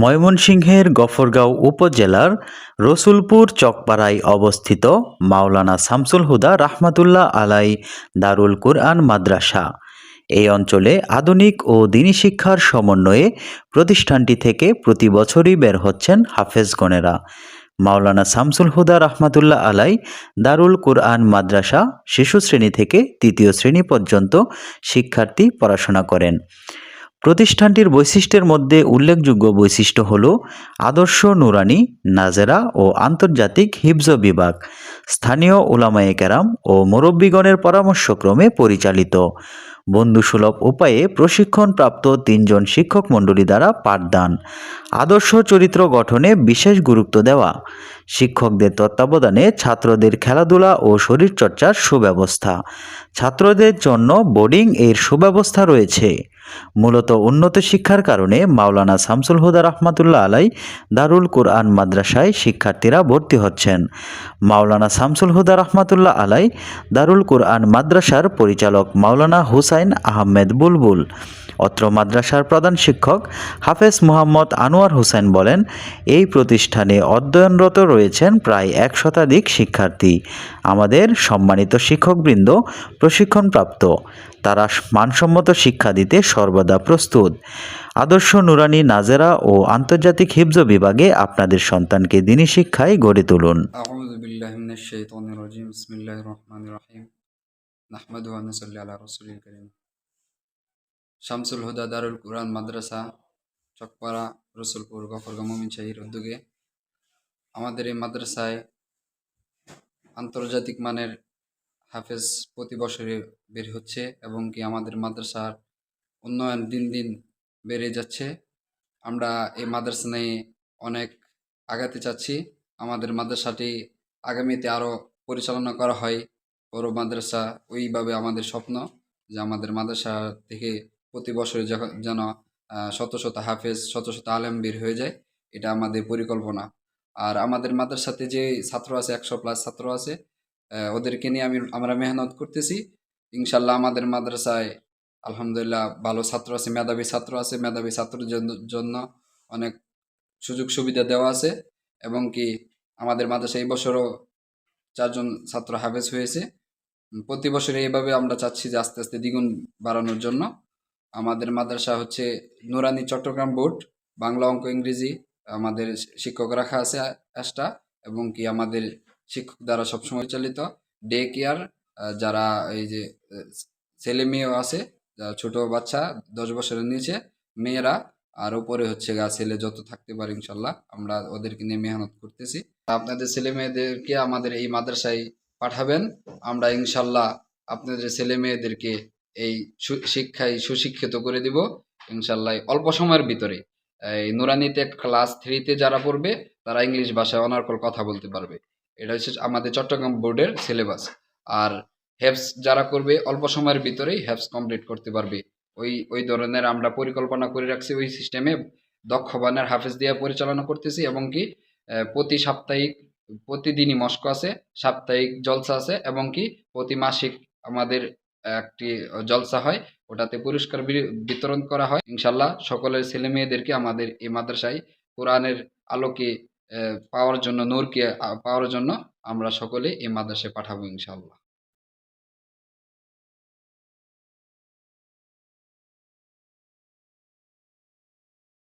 ময়মনসিংহের গফরগাঁও উপজেলার রসুলপুর চকপাড়ায় অবস্থিত মাওলানা শামসুল হুদা রাহমাতুল্লাহ আলাই দারুল কুরআন মাদ্রাসা। এই অঞ্চলে আধুনিক ও দিনী শিক্ষার সমন্বয়ে প্রতিষ্ঠানটি থেকে প্রতি বছরই বের হচ্ছেন হাফেজগণেরা। মাওলানা শামসুল হুদা রহমাতুল্লাহ আলাই দারুল কুরআন মাদ্রাসা শিশু শ্রেণি থেকে তৃতীয় শ্রেণি পর্যন্ত শিক্ষার্থী পড়াশোনা করেন। প্রতিষ্ঠানটির বৈশিষ্ট্যের মধ্যে উল্লেখযোগ্য বৈশিষ্ট্য হল আদর্শ নুরানি, নাজেরা ও আন্তর্জাতিক হিফজ বিভাগ, স্থানীয় ওলামায়ে কেরাম ও মুরব্বীগণের পরামর্শক্রমে পরিচালিত। বন্ধুসুলভ উপায়ে প্রশিক্ষণপ্রাপ্ত তিনজন শিক্ষক মণ্ডলী দ্বারা পাঠদান। আদর্শ চরিত্র গঠনে বিশেষ গুরুত্ব দেওয়া। শিক্ষকদের তত্ত্বাবধানে ছাত্রদের খেলাধুলা ও শরীরচর্চার সুব্যবস্থা। ছাত্রদের জন্য বোর্ডিং এর সুব্যবস্থা রয়েছে। মূলত উন্নত শিক্ষার কারণে মাওলানা শামসুল হুদা রহমাতুল্লাহ আলাই দারুল কুরআন মাদ্রাসায় শিক্ষার্থীরা ভর্তি হচ্ছেন। মাওলানা শামসুল হুদা রহমাতুল্লাহ আলাই দারুল কুরআন মাদ্রাসার পরিচালক মাওলানা হুসাইন আহমেদ বুলবুল। অত্র মাদ্রাসার প্রধান শিক্ষক হাফেজ মোহাম্মদ আনোয়ার হোসেন বলেন, এই প্রতিষ্ঠানে অধ্যয়নরত রয়েছেন প্রায় এক শতাধিক শিক্ষার্থী। আমাদের সম্মানিত শিক্ষকবৃন্দ, প্রশিক্ষণপ্রাপ্ত, তারা মানসম্মত শিক্ষা দিতে সর্বদা প্রস্তুত। আদর্শ নুরানি নাজেরা ও আন্তর্জাতিক হিফজ বিভাগে আপনাদের সন্তানকে দিনী শিক্ষায় গড়ে তুলুন। নাহমদ ওয়ানসল্লি আল্লাহ রসুল করিম শামসুল হুদা দারুল কুরআন মাদ্রাসা, চকপাড়া, রসুলপুর, গফরগা মোমিন শাহির উদ্যোগে আমাদের এই মাদ্রাসায় আন্তর্জাতিক মানের হাফেজ প্রতি বছরে বের হচ্ছে এবং কি আমাদের মাদ্রাসার উন্নয়ন দিন দিন বেড়ে যাচ্ছে। আমরা এই মাদ্রাসা নিয়ে অনেক আগাতে চাচ্ছি। আমাদের মাদ্রাসাটি আগামীতে আরও পরিচালনা করা হয়। বড় মাদ্রাসা, ওইভাবে আমাদের স্বপ্ন যে আমাদের মাদ্রাসা থেকে প্রতি বছরে যেন শত শত হাফেজ, শত শত আলেম বের হয়ে যায়, এটা আমাদের পরিকল্পনা। আর আমাদের মাদ্রাসাতে যে ছাত্র আছে, একশো প্লাস ছাত্র আছে ওদেরকে নিয়ে আমি, আমরা মেহনত করতেছি। ইনশাল্লাহ আমাদের মাদ্রাসায় আলহামদুলিল্লাহ ভালো ছাত্র আছে, মেধাবী ছাত্র আছে, মেধাবী ছাত্রের জন্য- অনেক সুযোগ সুবিধা দেওয়া আছে। এবং কি আমাদের মাদ্রাসা এই বছরও চারজন ছাত্র হাফেজ হয়েছে। প্রতি বছর এইভাবে আমরা চাচ্ছি যে আস্তে আস্তে দ্বিগুণ বাড়ানোর জন্য। আমাদের মাদ্রাসা হচ্ছে নুরানি চট্টগ্রাম বোর্ড, বাংলা অঙ্ক ইংরেজি আমাদের শিক্ষক রাখা আছে এক্সট্রা এবং কি আমাদের শিক্ষক দ্বারা সবসময় চালিত। ডে কেয়ার যারা এই যে ছেলে মেয়েও আছে ছোট বাচ্চা দশ বছরের নিচে, মেয়েরা, আর উপরে হচ্ছে গা ছেলে যত থাকতে পারে ইনশাল্লাহ, আমরা ওদেরকে নিয়ে মেহনত করতেছি। আপনাদের ছেলে মেয়েদেরকে আমাদের এই মাদ্রাসায় পাঠাবেন। আমরা ইনশাল্লাহ আপনাদের ছেলে মেয়েদেরকে এই শিক্ষায় সুশিক্ষিত করে দিব, ইনশাল্লাহ অল্প সময়ের ভিতরে। এই নুরানিতে ক্লাস থ্রিতে যারা পড়বে, তারা ইংলিশ ভাষায় অনার্কল কথা বলতে পারবে। এটা হচ্ছে আমাদের চট্টগ্রাম বোর্ডের সিলেবাস। আর হেফস যারা করবে, অল্প সময়ের ভিতরেই হেফস কমপ্লিট করতে পারবে। ওই ওই ধরনের আমরা পরিকল্পনা করে রাখছি ওই সিস্টেমে দক্ষবানের হাফেজ দিয়ে পরিচালনা করতেছি এবং কি প্রতি সাপ্তাহিক প্রতিদিনই মস্কো আছে, সাপ্তাহিক জলসা আছে এবং কি প্রতি মাসিক আমাদের একটি জলসা হয়, ওটাতে পুরস্কার বিতরণ করা হয়। ইনশাল্লাহ সকলের ছেলে মেয়েদেরকে আমাদের এই মাদ্রাসায় কোরআনের আলোকে পাওয়ার জন্য, নূরকে পাওয়ার জন্য আমরা সকলে এই মাদ্রাসায় পাঠাবো ইনশাল্লাহ